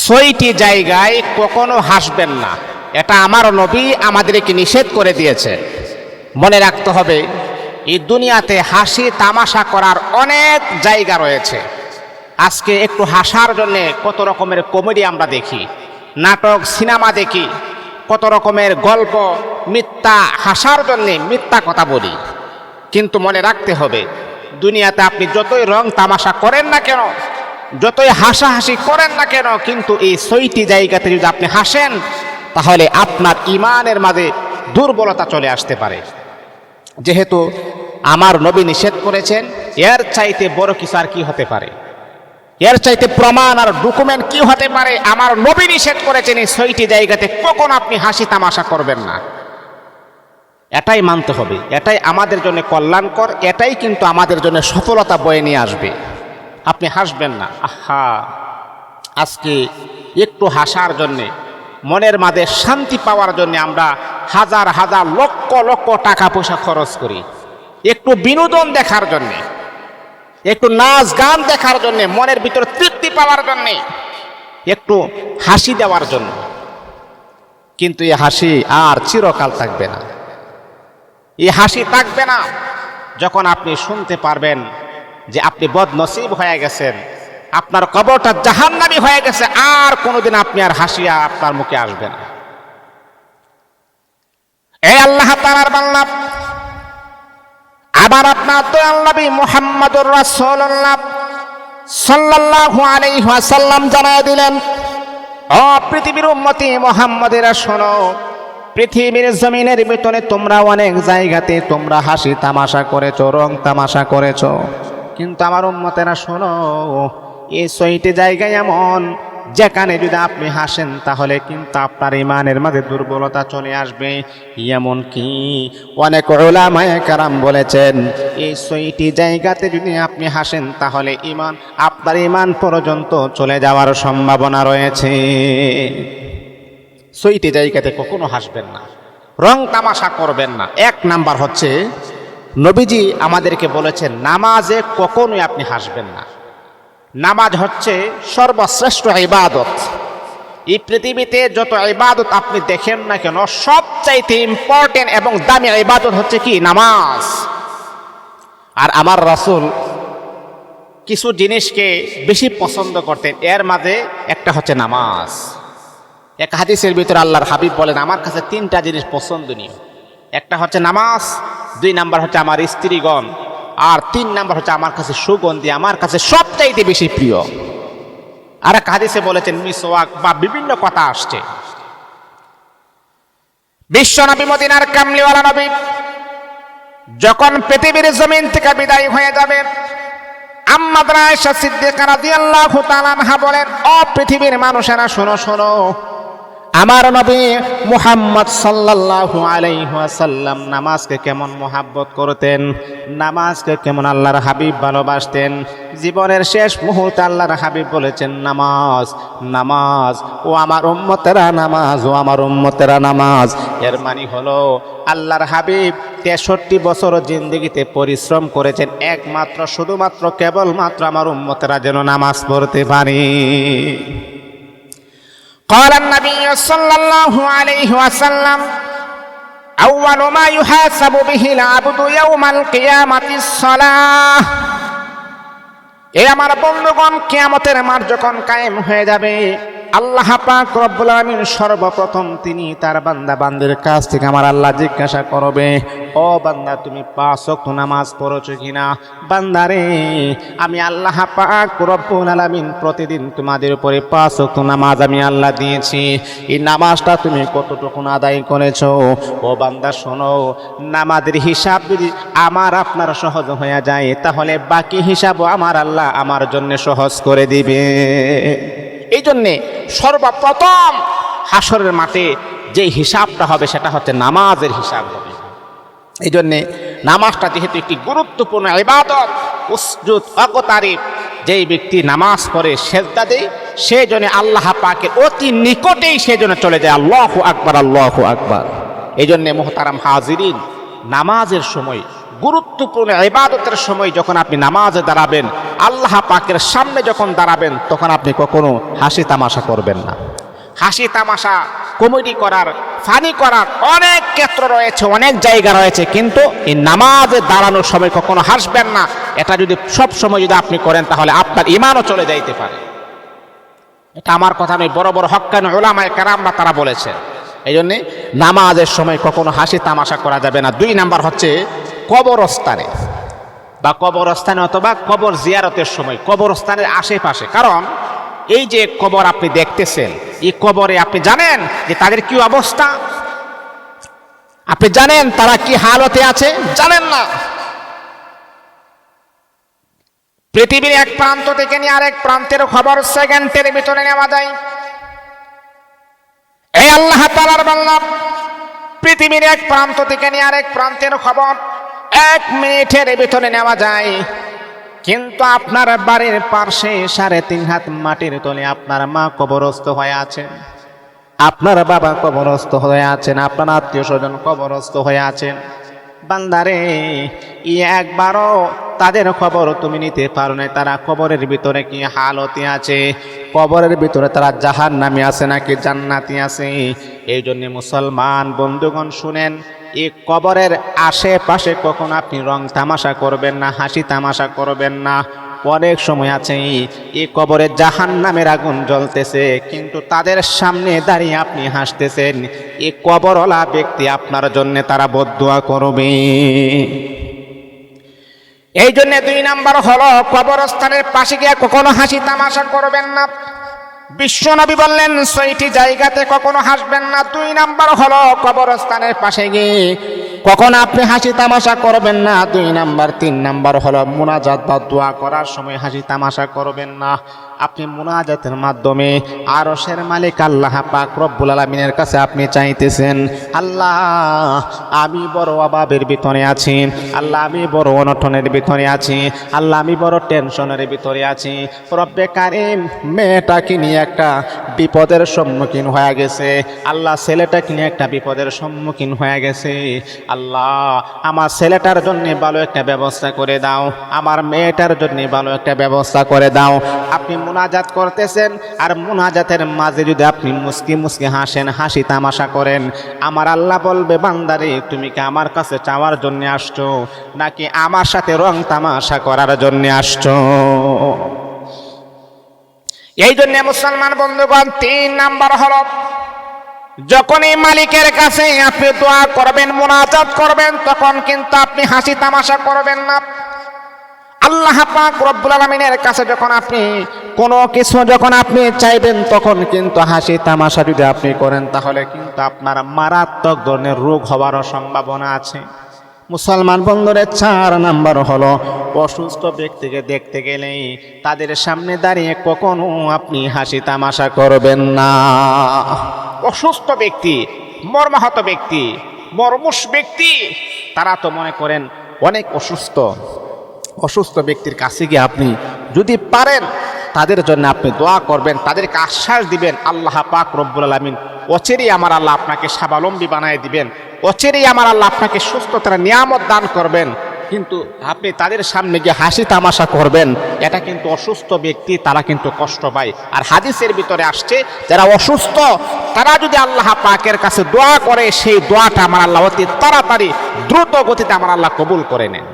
ছয়টি জায়গায় কখনো হাসবেন না। এটা আমার নবী আমাদেরকে নিষেধ করে দিয়েছে। মনে রাখতে হবে, এই দুনিয়াতে হাসি তামাশা করার অনেক জায়গা রয়েছে। আজকে একটু হাসার জন্য কত রকমের কমেডি আমরা দেখি, নাটক, সিনেমা দেখি, কত রকমের গল্প, মিথ্যা, হাসার জন্যে মিথ্যা কথা বলি। কিন্তু মনে রাখতে হবে, দুনিয়াতে আপনি যতই রং তামাশা করেন না কেন যতই হাসাহাসি করেন না কেন, কিন্তু এই ছয়টি জায়গাতে যদি আপনি হাসেন, তাহলে আপনার ইমানের মাঝে দুর্বলতা চলে আসতে পারে। যেহেতু আমার নবী নিষেধ করেছেন, এর চাইতে বড় কিছু আর কি হতে পারে? এর চাইতে প্রমাণ আর ডকুমেন্ট কি হতে পারে? আমার নবী নিষেধ করেছেন এই ছয়টি জায়গাতে কখন আপনি হাসি তামাশা করবেন না। এটাই মানতে হবে, এটাই আমাদের জন্য কল্যাণকর, এটাই কিন্তু আমাদের জন্য সফলতা বয়ে নিয়ে আসবে। আপনি হাসবেন না। আহা, আজকে একটু হাসার জন্যে, মনের মাঝে শান্তি পাওয়ার জন্য আমরা হাজার হাজার লক্ষ লক্ষ টাকা পয়সা খরচ করি। একটু বিনোদন দেখার জন্যে, একটু নাচ গান দেখার জন্যে, মনের ভিতরে তৃপ্তি পাওয়ার জন্যে, একটু হাসি দেওয়ার জন্য। কিন্তু এই হাসি আর চিরকাল থাকবে না। এই হাসি থাকবে না যখন আপনি শুনতে পারবেন যে আপনি বদনসিব হয়ে গেছেন। আপনার কবরটা জাহান্নামি হয়ে গেছে, আর কোনোদিন আপনি আর হাসিয়া আপনার মুখে আসবে না। এই আল্লাহ তালার বাংলা আবার আপনার দয়াল নবী মুহাম্মদুর রাসূলুল্লাহ সাল্লাল্লাহু আলাইহি ওয়াসাল্লাম জানায় দিলেন, ও পৃথিবীর উম্মতি মুহাম্মাদেরা, শোনো, পৃথিবীর জমিনের ভিতরে তোমরা অনেক জায়গাতে তোমরা হাসি তামাশা করেছ রং তামাশা করেছ। কিন্তু আমার উম্মতেরা শোনো এই ছয়টি জায়গায় এমন, যেখানে যদি আপনি হাসেন, তাহলে কিন্তু আপনার ইমানের মাঝে দুর্বলতা চলে আসবে। এমন কি অনেক ওলামায়ে কারাম বলেছেন এই ছয়টি জায়গাতে যদি আপনি হাসেন, তাহলে ইমান আপনার ইমান পর্যন্ত চলে যাওয়ার সম্ভাবনা রয়েছে। ছয়টি জায়গাতে কখনো হাসবেন না, রং তামাশা করবেন না। এক নাম্বার হচ্ছে নবীজি আমাদেরকে বলেছেন, নামাজে কখনোই আপনি হাসবেন না। নামাজ হচ্ছে সর্বশ্রেষ্ঠ ইবাদত। এই পৃথিবীতে যত ইবাদত আপনি দেখেন না কেন, সবচাইতে ইম্পর্টেন্ট এবং দামি ইবাদত হচ্ছে কি? নামাজ। আর আমার রাসূল কিছু জিনিসকে বেশি পছন্দ করতেন, এর মাঝে একটা হচ্ছে নামাজ। এক হাদিসের ভিতরে আল্লাহর হাবিব বলেন, আমার কাছে তিনটা জিনিস পছন্দনীয়। একটা হচ্ছে নামাজ, দুই নাম্বার হচ্ছে আমার স্ত্রীগণ, আর তিন নাম্বার হচ্ছে আমার কাছে সুগন্ধি, আমার কাছে সবচাইতে বেশি প্রিয়। আর এক হাদিসে বলেছেন, মিসওয়াক বা বিভিন্ন কথা আসছে। বিশ্ব নবী, মদিনার কামলিওয়ালা নবী, যখন পৃথিবীর জমিন থেকে বিদায় হয়ে যাবে আম্মাদ আয়েশা সিদ্দিকা রাদিয়াল্লাহু তাআলা বলেন ও পৃথিবীর মানুষেরা, শোনো শোনো আমার নবী মুহাম্মদ সাল্লাল্লাহু আলাইহি ওয়াসাল্লাম নামাজকে কেমন মোহাব্বত করতেন, নামাজকে কেমন আল্লাহর হাবিব ভালোবাসতেন, জীবনের শেষ মুহূর্তে আল্লাহর হাবিব বলেছেন, নামাজ নামাজ, ও আমার উম্মতেরা নামাজ, ও আমার উম্মতেরা নামাজ। এর মানে হলো, আল্লাহর হাবিব তেষট্টি বছর জিন্দগিতে পরিশ্রম করেছেন, একমাত্র, শুধুমাত্র, কেবলমাত্র আমার উম্মতেরা যেন নামাজ পড়তে পারে। قال النبي صلى الله عليه وسلم أول ما يحاسب به العبد يوم القيامة الصلاة এই আমার বন্ধুগণ কিয়ামতের মাঠ যখন কায়েম হয়ে যাবে আল্লাহ পাক রব্বুল আলামিন সর্বপ্রথম তিনি তার বান্দা বান্দির কাছ থেকে আমার আল্লাহ জিজ্ঞাসা করবে ও বান্দা, তুমি পাঁচ ওয়াক্ত নামাজ পড়েছো কিনা? বান্দারে আমি আল্লাহ পাক রব্বুল আলামিন প্রতিদিন তোমাদের উপরে পাঁচ ওয়াক্ত নামাজ আমি আল্লাহ দিয়েছি। এই নামাজটা তুমি কতটুকু আদায় করেছ? ও বান্দা, শোনো, নামাজের হিসাব যদি আমার আপনার সহজ হয়ে যায়, তাহলে বাকি হিসাবও আমার আল্লাহ আমার জন্য সহজ করে দিবে। এই জন্যে সর্বপ্রথম হাসরের মাঠে যে হিসাবটা হবে, সেটা হচ্ছে নামাজের হিসাব হবে। এই জন্যে নামাজটা যেহেতু একটি গুরুত্বপূর্ণ ইবাদত, উসজুদ, অগতারিফ, যেই ব্যক্তি নামাজ পড়ে সেজদা দেয় সেই জন্য আল্লাহ পাকে অতি নিকটেই সেই জন্য চলে যায়। আল্লাহ আকবার আল্লাহ আকবার। এই জন্যে মোহতারাম হাজিরিন, নামাজের সময়, গুরুত্বপূর্ণ ইবাদতের সময় যখন আপনি নামাজে দাঁড়াবেন, আল্লাহ পাকের সামনে যখন দাঁড়াবেন, তখন আপনি কখনো হাসি তামাশা করবেন না। হাসি তামাশা, কমেডি করার, ফানি করার অনেক ক্ষেত্র রয়েছে, অনেক জায়গা রয়েছে, কিন্তু এই নামাজে দাঁড়ানোর সময় কখনো হাসবেন না। এটা যদি সব সময় যদি আপনি করেন, তাহলে আপনার ইমানও চলে যাইতে পারে। এটা আমার কথা নয়, বড় বড় হকান ওলামায় কারামরা তারা বলেছেন এই জন্যে নামাজের সময় কখনো হাসি তামাশা করা যাবে না। দুই নাম্বার হচ্ছে কবরস্থানে, বা কবরস্থানে অথবা কবর জিয়ারতের সময়, কবরস্থানের আশেপাশে। কারণ এই যে কবর আপনি দেখতেছেন, এই কবরে আপনি জানেন যে তাদের কি অবস্থা? আপনি জানেন তারা কি হালতে আছে? জানেন না। পৃথিবীর এক প্রান্ত থেকে নিয়ে আরেক প্রান্তের খবর সেকেন্ডের ভিতরে নেওয়া যায়। এই আল্লাহ তালার বাংলা পৃথিবীর এক প্রান্ত থেকে নিয়ে আরেক প্রান্তের খবর এক মিনিটের ভিতরে নেওয়া যায়। কিন্তু আপনার বাড়ির পার্শ্বে সাড়ে তিন হাত মাটির তলে আপনার মা কবরস্থ হয়ে আছেন। আপনার বাবা কবরস্থ হয়ে আছেন, আপনার আত্মীয় স্বজন কবরস্থ হয়ে আছেন। বান্দারে ই একবারও তাদের খবর তুমি নিতে পারো না তারা কবরের ভিতরে কি হালতে আছে? কবরের ভিতরে তারা জাহান নামে আছে নাকি জান্নাতি আছে? এই জন্য মুসলমান বন্ধুগণ শুনেন এই কবরের আশেপাশে কখন আপনি রং তামাশা করবেন না, হাসি তামাশা করবেন না। অনেক সময় আছে এই কবরে জাহান নামের আগুন জ্বলতেছে, কিন্তু তাদের সামনে দাঁড়িয়ে আপনি হাসতেছেন। এ কবরওয়ালা ব্যক্তি আপনার জন্য তারা বদুয়া করবে। এই জন্য দুই নাম্বার হলো কবরস্থানের পাশে গিয়ে কখনো হাসি তামাশা করবেন না। বিশ্বনবী বললেন, ছয়টি জায়গাতে কখনো হাসবেন না। দুই নাম্বার হলো কবরস্থানের পাশে গিয়ে। কখন আপনি হাসি তামাশা করবেন না। দুই নাম্বার, তিন নাম্বার হলো মোনাজাত বা দোয়া করার সময় হাসি তামাশা করবেন না। আপনি মোনাজাতের মাধ্যমে আরশের মালিক আল্লাহ পাক রব্বুল আলমিনের কাছে আপনি চাইতেছেন, আল্লাহ, আমি বড় অভাবের ভিতরে আছি, আল্লাহ, আমি বড় অনটনের ভিতরে আছি, আল্লাহ, আমি বড় টেনশনের ভিতরে আছি। রব্বে কারিম, মেয়েটাকে নিয়ে একটা বিপদের সম্মুখীন হয়ে গেছে, আল্লাহ, ছেলেটাকে নিয়ে একটা বিপদের সম্মুখীন হয়ে গেছে। আল্লাহ, আমার ছেলেটার জন্য ভালো একটা ব্যবস্থা করে দাও, আমার মেয়েটার জন্য ভালো একটা ব্যবস্থা করে দাও। আপনি মুনাজাত করতেছেন। আর মুনাজাতের মাঝে যদি আপনি মুসকি মুসকি হাসেন, হাসি তামাশা করেন, আমার আল্লাহ বলবে, বান্দারে, তুমি কি আমার কাছে চাওয়ার জন্য আসছো? নাকি আমার সাথে রং তামাশা করার জন্য আসছো? এই জন্য মুসলমান বন্ধুগণ, তিন নাম্বার হল, যখনই মালিকের কাছে আপনি দোয়া করবেন, মোনাজাত করবেন, তখন কিন্তু আপনি হাসি তামাশা করবেন না। আল্লাহ পাক রব্বুল আলমিনের কাছে যখন আপনি কোনো কিছু যখন আপনি চাইবেন, তখন কিন্তু হাসি তামাশা যদি আপনি করেন, তাহলে কিন্তু আপনার মারাত্মক ধরনের রোগ হওয়ারও সম্ভাবনা আছে। মুসলমান বন্ধুদের চার নাম্বার হলো অসুস্থ ব্যক্তিকে দেখতে গেলেই তাদের সামনে দাঁড়িয়ে কখনো আপনি হাসি তামাশা করবেন না। অসুস্থ ব্যক্তি, মর্মাহত ব্যক্তি মর্মুষ ব্যক্তি, তারা তো মনে করেন অনেক অসুস্থ। অসুস্থ ব্যক্তির কাছে গিয়ে আপনি যদি পারেন, তাদের জন্য আপনি দোয়া করবেন, তাদেরকে আশ্বাস দিবেন, আল্লাহ পাক রব্বুল আলমিন অচেরেই আমার আল্লাহ আপনাকে স্বাবলম্বী বানায় দিবেন, অচেরেই আমার আল্লাহ আপনাকে সুস্থতার নিয়ামত দান করবেন। কিন্তু আপনি তাদের সামনে গিয়ে হাসি তামাশা করবেন, এটা কিন্তু অসুস্থ ব্যক্তি, তারা কিন্তু কষ্ট পায়। আর হাদিসের ভিতরে আসছে, যারা অসুস্থ, তারা যদি আল্লাহ পাকের কাছে দোয়া করে, সেই দোয়াটা আমার আল্লাহ অতি তাড়াতাড়ি, দ্রুত গতিতে আমার আল্লাহ কবুল করে নেন।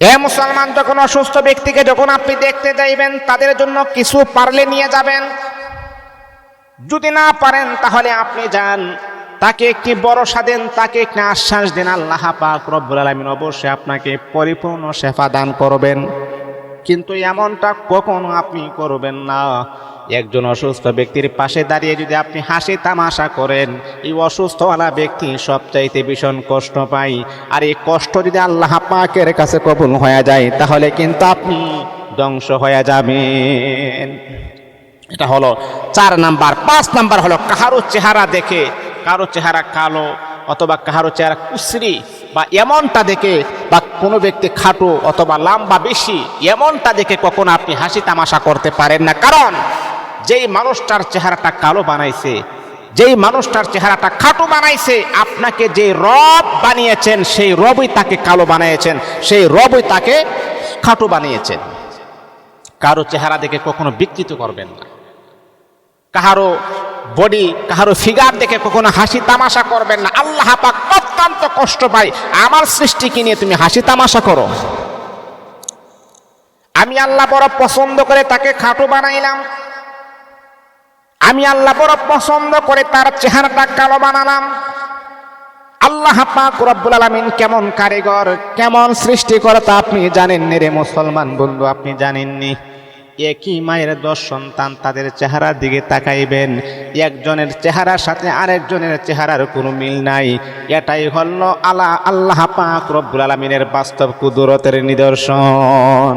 এ মুসলমান যখন অসুস্থ ব্যক্তিকে যখন আপনি দেখতে যাইবেন, তাদের জন্য কিছু পারলে নিয়ে যাবেন। যদি না পারেন, তাহলে আপনি যান। তাকে একটি ভরসা দেন তাকে একটি আশ্বাস দেন, আল্লাহ পাক রব্বুল আলামিন অবশ্যই আপনাকে পরিপূর্ণ সেফা দান করবেন। কিন্তু এমনটা কখনো আপনি করবেন না। একজন অসুস্থ ব্যক্তির পাশে দাঁড়িয়ে যদি আপনি হাসি তামাশা করেন, এই অসুস্থওয়ালা ব্যক্তি সবচাইতে ভীষণ কষ্ট পায়। আর এই কষ্ট যদি আল্লাহ পাকের কাছে কবুল হয়ে যায়, তাহলে কিন্তু আপনি ধ্বংস হয়ে যাবেন। এটা হলো চার নাম্বার। পাঁচ নাম্বার হলো কাহারো চেহারা দেখে, কারও চেহারা কালো অথবা কাহারো চেহারা কুসরি বা এমনটা দেখে বা কোনো ব্যক্তি খাটো অথবা লাম্বা বেশি, এমনটা দেখে কখনো আপনি হাসি তামাশা করতে পারেন না। কারণ যেই মানুষটার চেহারাটা কালো বানাইছে, যেই মানুষটার চেহারাটা খাটো বানাইছে, আপনাকে যে রব বানিয়েছেন, সেই রবই তাকে কালো বানিয়েছেন, সেই রবই তাকে খাটো বানিয়েছেন। কারও চেহারা দেখে কখনো বিকৃত করবেন না। কাহারো বডি, কাহারো ফিগার দেখে কখনো হাসি তামাশা করবেন না। আল্লাহ পাক অত্যন্ত কষ্ট পায়। আমার সৃষ্টিকে নিয়ে তুমি হাসি তামাশা করো। আমি আল্লাহ বড় পছন্দ করে তাকে খাটো বানাইলাম। আমি আল্লাহ বড় পছন্দ করে তার চেহারাটা কালো বানালাম। আল্লাহ রব্বুল আলামিন কেমন কারিগর, কেমন সৃষ্টিকর্তা আপনি জানেননি রে মুসলমান বন্ধু, আপনি জানেননি? একই মায়ের দশ সন্তান তাদের চেহারার দিকে তাকাইবেন? একজনের চেহারার সাথে আরেকজনের চেহারার কোনো মিল নাই। এটাই হল আল্লাহ আল্লাহ পাক রব্বুল আলমিনের বাস্তব কুদরতের নিদর্শন।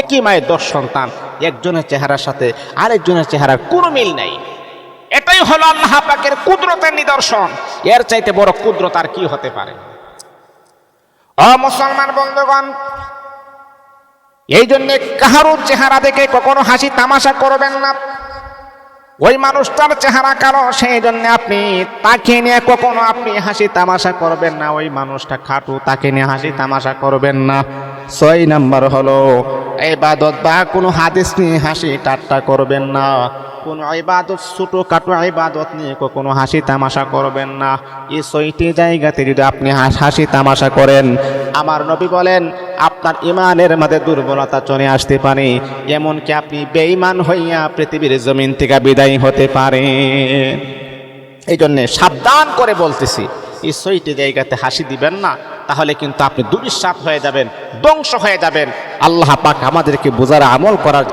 একই মায়ের দশ সন্তান, একজনের চেহারার সাথে আরেকজনের চেহারার কোনো মিল নাই। এটাই হলো আল্লাহ পাকের কুদরতের নিদর্শন। এর চাইতে বড় কুদরত আর কি হতে পারে? অ মুসলমান বন্ধুগণ এই জন্যে কাহারও চেহারা দেখে কখনো হাসি তামাশা করবেন না। ওই মানুষটার চেহারা কালো সেই জন্য আপনি তাকে নিয়ে কখনো আপনি হাসি তামাশা করবেন না। ওই মানুষটা খাটু, তাকে নিয়ে হাসি তামাশা করবেন না। ছয় নাম্বার হলো ইবাদত বা কোনো হাদিস নিয়ে হাসি ঠাট্টা করবেন না। কোনো ইবাদত ছোটো কাটো ইবাদত নিয়ে কোনো হাসি তামাশা করবেন না। এই ছয়টি জায়গাতে যদি আপনি হাসি তামাশা করেন, আমার নবী বলেন, আপনার ইমানের মাঝে দুর্বলতা চলে আসতে পারে, এমনকি আপনি বেঈমান হইয়া পৃথিবীর জমিন থেকে বিদায় হতে পারে। এই জন্যে সাবধান করে বলতেছি, এই ছয়টি জায়গাতে হাসি দিবেন না। তাহলে কিন্তু আপনি দুরিশ্বাপ হয়ে যাবেন, ধ্বংস হয়ে যাবেন। আল্লাহ পাক আমাদেরকে বোঝার আমল করার